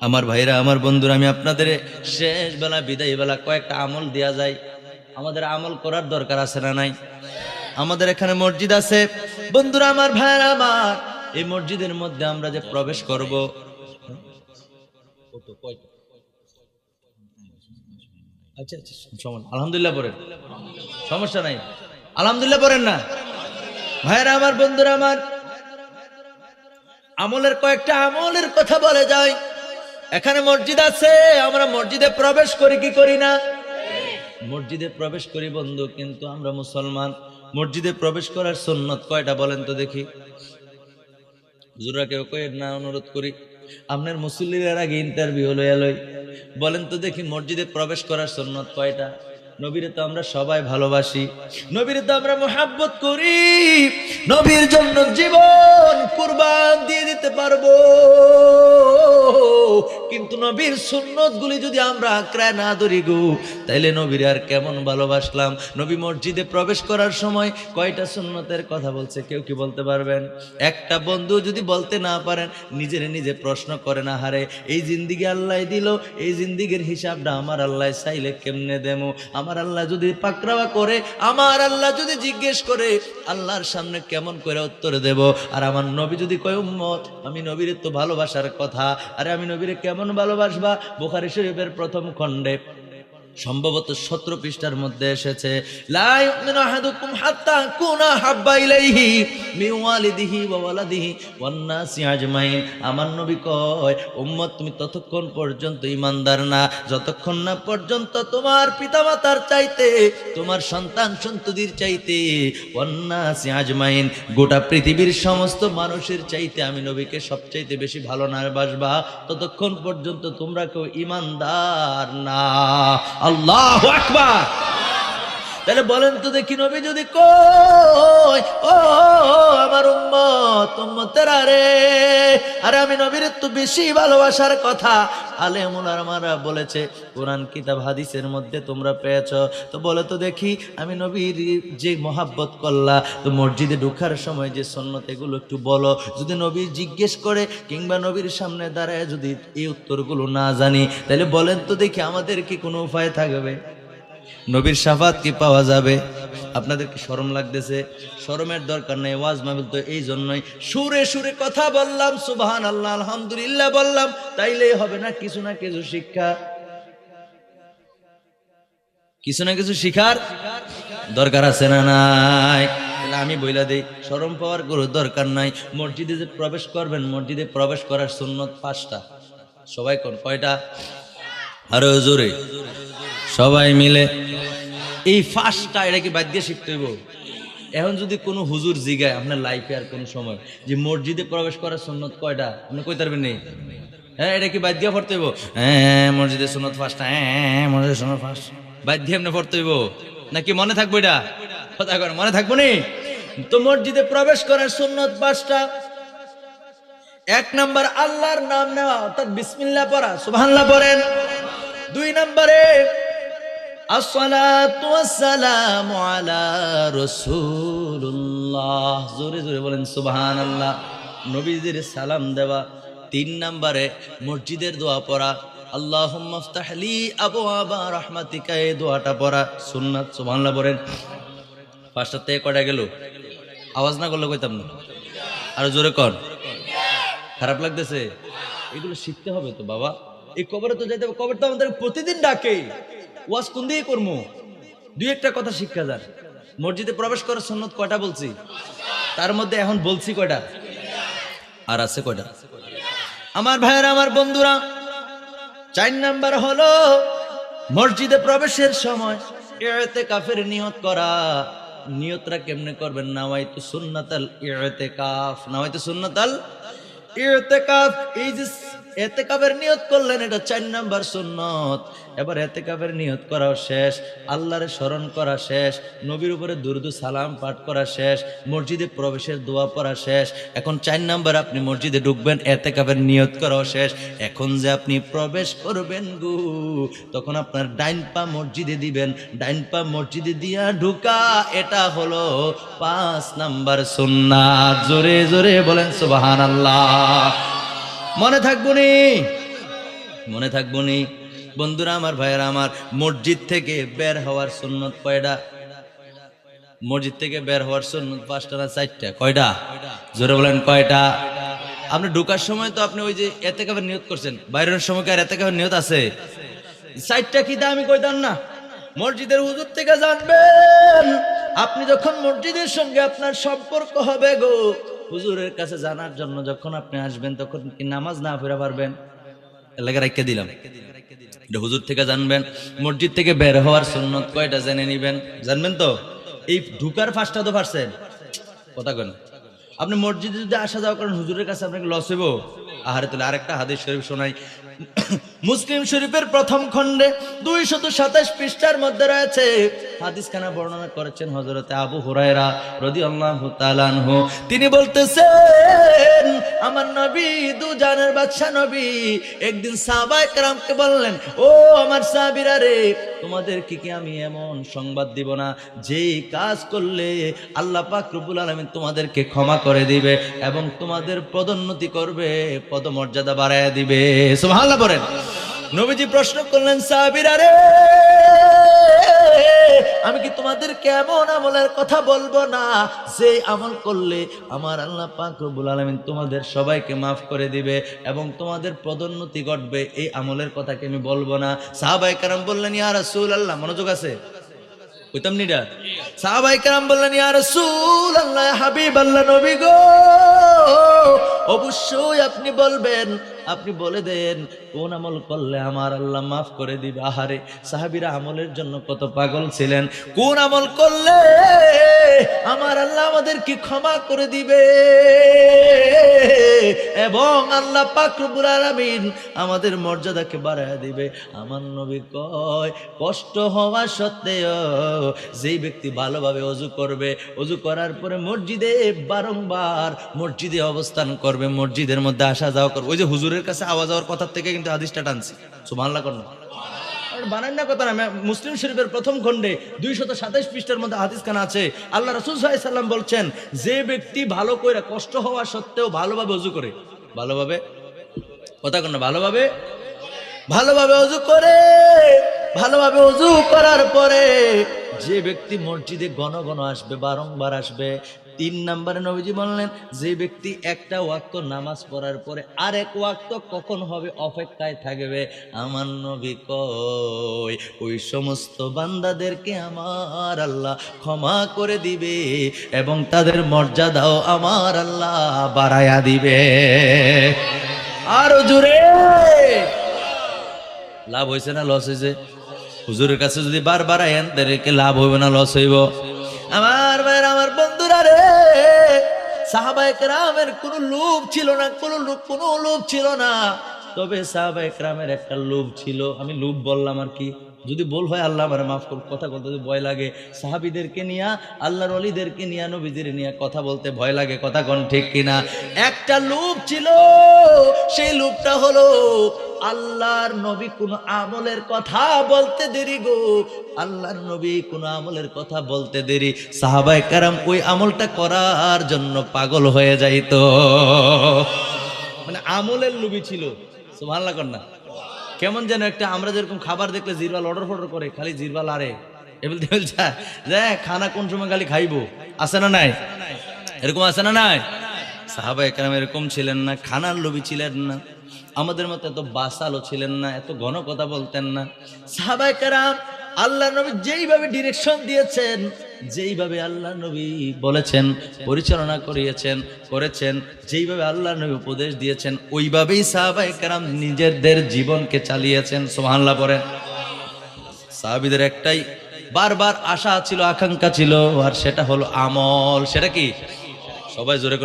আমার ভাইরা, আমার বন্ধুরা, আমি আপনাদের শেষ বেলা, বিদায় বেলা কয়েকটা আমল দেওয়া যায়। আমাদের আমল করার দরকার আছে না নাই? আমাদের এখানে মসজিদ আছে। বন্ধুরা, আমার ভাইরা আমার, এই মসজিদের মধ্যে আমরা যে প্রবেশ করব আচ্ছা আচ্ছা আলহামদুলিল্লাহ সমস্যা নাই। না? আমার বন্ধুরা, আমার, আমলের কয়েকটা আমলের কথা বলে যায় এখানে মসজিদ আছে, আমরা মসজিদে প্রবেশ করি, কি করি না? মসজিদে প্রবেশ করি বন্ধু, কিন্তু আমরা মুসলমান। মসজিদে প্রবেশ করার সুন্নত কয়টা বলেন তো দেখি? হুজুরা না, অনুরোধ করি। আপনার মুসল্লির আগে ইন্টারভিউ হলো এলোই বলেন তো দেখি, মসজিদে প্রবেশ করার সুন্নত কয়টা? নবীরে তো আমরা সবাই ভালোবাসি। নবীরে তো আমরা মোহাব্বত করি। নবীর জন্য জীবন কুরবান দিয়ে দিতে পারব। কিন্তু নবীর সুন্নত গুলি যদি আমরা আঁকড়ায় না ধরি গো, তাইলে নবীর আর কেমন ভালোবাসলাম? নবী মসজিদে প্রবেশ করার সময় কয়টা সুন্নতের কথা বলছে কেউ কি বলতে পারবেন? একটা বন্ধু যদি বলতে না পারেন, নিজের নিজে প্রশ্ন করে না, হারে, এই জিন্দিগি আল্লাহ দিল, এই জিন্দিগির হিসাবটা আমার আল্লাহ চাইলে কেমনে দেমো? আমার আল্লাহ যদি পাকড়াওয়া করে, আমার আল্লাহ যদি জিজ্ঞেস করে, আল্লাহর সামনে কেমন করে উত্তর দেব? আর আমার নবী যদি কয়, উম্মত, আমি নবীর তো ভালোবাসার কথা, আরে আমি নবীরে কেমন ভালোবাসবা বুখারি শরীফের প্রথম খণ্ডে। সম্ভবত সতেরো পৃষ্ঠার মধ্যে এসেছে আমার নবী কয়, উম্মত, তুমি ততক্ষণ পর্যন্ত ইমানদার না। যতক্ষণ না পর্যন্ত তোমার পিতামাতার চাইতে, তোমার সন্তান সন্ততির চাইতে নাসি আজমাইন। গোটা পৃথিবীর সমস্ত মানুষের চাইতে আমি নবীকে সবচাইতে বেশি ভালো না বাসবা ততক্ষণ পর্যন্ত তোমরা কেউ ইমানদার না। আল্লাহ আকবার তাহলে বলেন তো দেখি নবী যদি কই ও, আমার উম্মত, উম্মতের আরে আরে আমি নবীর তো বেশি ভালোবাসার কথা। আলেমুল আমারা বলেছে, কোরআন, কিতাব, হাদিসের মধ্যে তোমরা পেয়েছ। তো বলে তো দেখি, আমি নবীর যে মহাব্বত করলা, তো মসজিদে ঢুকার সময় যে সন্ন্যত এগুলো একটু বলো। যদি নবী জিজ্ঞেস করে, কিংবা নবীর সামনে দাঁড়ায় যদি এই উত্তরগুলো না জানি, তাহলে বলেন তো দেখি আমাদের কি কোনো উপায় থাকবে? নবীর সাফাত কি পাওয়া যাবে? আপনাদের কি শরম লাগতেছে? শরমের দরকার নেই, ওয়াজ মাহফিল তো এই জন্যই। সুরে সুরে কথা বললাম সুবহান আল্লাহ আলহামদুলিল্লাহ বললাম, তাইলেই হবে না কিছু না কিছু শিক্ষা। কিছু না কিছু শিখার দরকার আছে না নাই? আমি বইলা দেই, শরম পাওয়ার কোনো দরকার নাই। মসজিদে যে প্রবেশ করবেন, মসজিদে প্রবেশ করার সুন্নত পাঁচটা। সবাই কোন, কয়টা? আরও জোরে। সবাই মিলে। এই ফার্স্টটা এটা কি বাদ শিখতে হইব? এখন যদি কোনো হুজুর জিগায় আপনার লাইফে আর কোনো সময়, যে মসজিদে প্রবেশ করার সুন্নত কয়টা? আপনি কই পারবেন নেই হ্যাঁ এটা কি বাদ দিয়ে পড়তে হইব? হ্যাঁ মসজিদে সুন্নত ফার্স্ট হ্যাঁ মসজিদে সুন্নত ফার্স্ট বাদ আপনি পড়তে হইব? নাকি মনে থাকব এটা? কথা করেন মনে থাকব নি? তো মসজিদে প্রবেশ করার সুন্নত পাঁচটা এক নাম্বার আল্লাহর নাম নেওয়া, অর্থাৎ বিসমিল্লাহ পড়া, সুবহানাল্লাহ পড়েন। দুই নম্বরে আলা জোরে জোরে বলেন নবীদের সালাম দেওয়া, তিন মসজিদের দোয়া এই দোয়াটা সুন্নাত বলেন। গেল? আওয়াজ না করলে কইতাম না। আর জোরে কর। খারাপ লাগতেছে? এগুলো শিখতে হবে তো, বাবা। এই কবরে তো যাইতে হবে। কবর তো আমাদের প্রতিদিন ডাকে। ওয়াজ কোন দিয়ে করব দুই একটা কথা শিক্ষা যান মসজিদে প্রবেশ করার সন্ন্যত কয়টা বলছি? তার মধ্যে এখন বলছি কয়টা? আর আছে কয়টা? আমার ভাইয়ের, আমার বন্ধুরা, চার নাম্বার হলো মসজিদে প্রবেশের সময় এতে কাফের নিয়ত করা। নিয়তরা কেমনে করবেন? নাওয়াইতু সুন্নাতাল ইতিকাফ। নাওয়াইতু সুন্নাতাল কাফ এই যে এতেকাবের নিয়ত করলেন, এটা চার নাম্বার সুন্নত। এবার এতেকাবের নিয়ত করাও শেষ, আল্লাহরে স্মরণ করা শেষ, নবীর উপরে দুরুদু সালাম পাঠ করা শেষ, মসজিদে প্রবেশের দোয়া পড়া শেষ। এখন চার নাম্বার আপনি মসজিদে ঢুকবেন এতেকাবের নিয়ত করাও শেষ। এখন যে আপনি প্রবেশ করবেন গু, তখন আপনার ডাইন পা মসজিদে দিবেন, ডাইন পা মসজিদে দিয়া ঢুকা, এটা হলো পাঁচ নাম্বার সুন্নাত। জোরে জোরে বলেন সুবাহান আল্লাহ মনে থাকব নি। মনে থাকব নি। বন্ধুরা আমার, ভাইয়েরা আমার, মসজিদ থেকে বের হওয়ার সুন্নত কয়টা? মসজিদ থেকে বের হওয়ার সুন্নত পাঁচটা না চারটা? কয়টা? জোরে বলেন, কয়টা? আপনি ঢোকার সময় তো আপনি ওই যে এতে কাবার নিয়ত করছেন। বাইরের সময় আর এতে কাবার নিয়ত আছে? চারটা কি আমি কইতাম না? মসজিদের হুজুর থেকে জানবেন, আপনি যখন মসজিদের সঙ্গে আপনার সম্পর্ক হবে গো হুজুরের কাছে জানার জন্য যখন আপনি আসবেন, তখন কি নামাজ না ফেরা পারবেন? এলাকা রাখতে দিলাম। এটা হুজুর থেকে জানবেন। মসজিদ থেকে বের হওয়ার সুন্নত কয়টা জেনে নিবেন? জানবেন তো? এই ঢুকার ফাঁসটা তো পারছেন কথা কেন। আপনি মসজিদে যদি আসা যাওয়া করেন, হুজুরের কাছে আপনাকে লস আহারে তাহলে আরেকটা হাদিস শরীফ শোনাই। মুসলিম শরীফের প্রথম খণ্ডে দুই শত সাতাশ পৃষ্ঠার মধ্যে রয়েছে। হাদিস খানা বর্ণনা করেছেন হজরতে আবু হুরায়রা রদি আল্লাহ তিনি বলতেছেন আমার নবী দু জানের বাদশা নবী। একদিন সাহাবায়ে কেরামকে বললেন, ও আমার সাহাবীরা রে তোমাদের কি আমি এমন সংবাদ দিব না? যেই কাজ করলে আল্লাহ পাক রব্বুল আলামিন তোমাদেরকে ক্ষমা করে দিবে এবং তোমাদের পদোন্নতি করবে, পদমর্যাদা বাড়ায় দিবে। সুবহানাল্লাহ বলেন। নবীজি প্রশ্ন করলেন, সাহাবীরা রে আমি কি তোমাদের কেমন আমলের কথা বলব না? যে আমল করলে আমার আল্লাহ পাক রব্বুল আলামিন তোমাদের সবাইকে মাফ করে দিবে এবং তোমাদের পদোন্নতি ঘটবে। এই আমলের কথা কি আমি বলব না? সাহাবাই কারাম বললেন, ইয়া রাসূলুল্লাহ মনোযোগ আছে? কইতাম নিডা সাহাবাই কারাম বললেন, ইয়া রাসূলুল্লাহ হাবিব আল্লাহ নবী গো, অবশ্যই আপনি বলবেন, আপনি বলে দেন কোন আমল করলে আমার আল্লাহ মাফ করে দিবে? আহারে, সাহাবীরা আমলের জন্য কত পাগল ছিলেন। কোন আমল করলে আমার আল্লাহ আমাদের কি ক্ষমা করে দিবে? এবং আল্লাহ পাক রব্বুল আলামিন আমাদের মর্যাদাকে বাড়ায় দিবে। আমার নবী কয়, কষ্ট হওয়া সত্ত্বেও যেই ব্যক্তি ভালোভাবে অজু করবে, অজু করার পরে মসজিদে বারংবার মসজিদে অবস্থান করবে, মসজিদের মধ্যে আসা যাওয়া করবে। ওই যে হুজুরের কাছে আওয়া যাওয়ার কথা থেকে কিন্তু হাদিসটা টানছি। সুবহানাল্লাহ করুন বানান না কথা না মুসলিম শরীফের প্রথম খণ্ডে দুইশত সাতাইশ পৃষ্ঠার মধ্যে হাদিস খানা আছে। আল্লাহ রসুল বলছেন, যে ব্যক্তি ভালো করে কষ্ট হওয়া সত্ত্বেও ভালোভাবে অজু করে। ভালোভাবে? কথা না, ভালোভাবে? ভালোভাবে করে। ভালোভাবে করার পরে যে ব্যক্তি মসজিদে ঘন ঘন আসবে, বারংবার আসবে তিন নম্বরে নবীজি বললেন, যে ব্যক্তি একটা ওয়াক্ত নামাজ পড়ার পরে আরেক ওয়াক্ত কখন হবে? অপেক্ষায় থাকবে। আমার নবী কয়, ওই সমস্ত বান্দাদেরকে আমার আল্লাহ ক্ষমা করে দিবে এবং তাদের মর্যাদাও আমার আল্লাহ বাড়ায়া দিবে। আরও জুড়ে লাভ হয়েছে না লস হয়েছে হুজুরের কাছে যদি বারবার আয়েন তাদেরকে লাভ হইবে না লস হইব? আমার রে সাহাবায়ে কেরামের কোনো লোভ ছিল না, কোনো লোভ কোনো লোভ ছিল না। তবে সাহাবায়ে কেরামের একটা লোভ ছিল, আমি লোভ বললাম আর কি। যদি বল হয় আল্লাহ আমার মাফ করুন কথা বলতে ভয় লাগে। সাহাবিদেরকে নিয়ে, আল্লাহর অলিদেরকে নিয়ে, নবীদের নিয়ে কথা বলতে ভয় লাগে, কথা কোন ঠিক কিনা? একটা লোভ ছিল, সেই লোভটা হলো আল্লাহর নবী কোন আমলের কথা বলতে দেরি গো। আল্লাহর নবী কোন আমলের কথা বলতে দেরি। সাহাবায়ে কারাম ওই আমলটা করার জন্য পাগল হয়ে যাইতো। মানে আমলের লোভী ছিল। সুবহানাল্লাহ কর না। কেমন যেন একটা আমরা যেরকম খাবার দেখলে জিরবাল অর্ডার ফর্ডার করে, খালি জিরবাল আরে। এবার বলছে খানা কোন সময় খালি খাইবো? আছে না নাই? এরকম আছে না নাই? সাহাবা একরাম এরকম ছিলেন না, খানার লোভী ছিলেন না। আমাদের মতো এত বাসালো ছিলেন না, এত ঘন কথা বলতেন না। সাহাবা একরাম আল্লাহ নবী যেইভাবে ডিরেকশন দিয়েছেন, যেইভাবে আল্লাহ নবী বলেছেন, পরিচালনা করিয়েছেন, করেছেন, যেইভাবে আল্লাহ নবী উপদেশ দিয়েছেন, ওইভাবেই সাহাবা একরাম নিজেদের জীবনকে চালিয়েছেন। সোহানলা পড়েন। সাহাবিদের একটাই বারবার আশা ছিল, আকাঙ্ক্ষা ছিল, আর সেটা হলো আমল। সেটা কি? সবাই জোরে